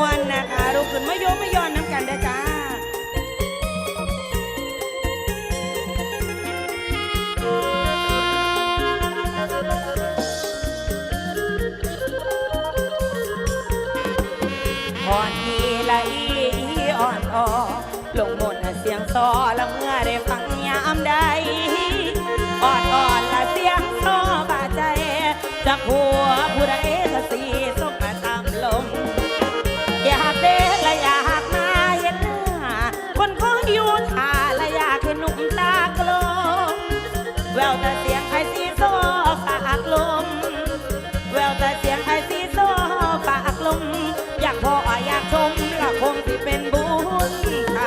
วลนะคะลูกขึ้นมะยมมะยอนน้ำกันเด้อจ้าอ่อนอีละอีอ่อนออลงมนเสียงซอล แววแต่เสียงไอสีโซปากลม แววแต่เสียงไอสีโซปากลม อยากพออยากชมก็คงที่เป็นบุญต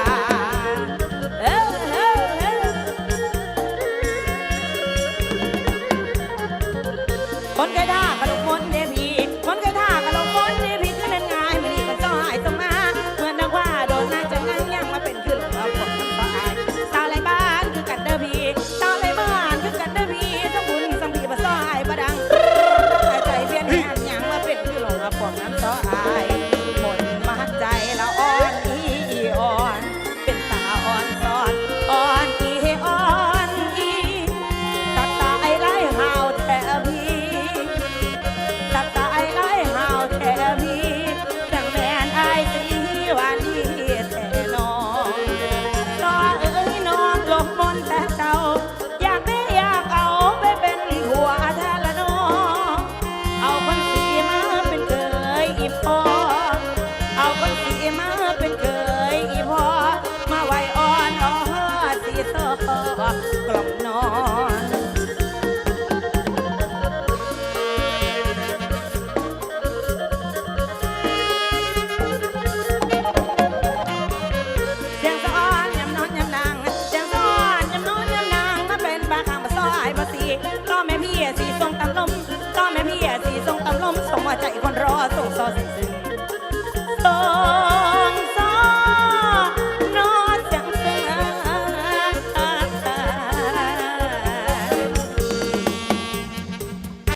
คนเคยด้า ka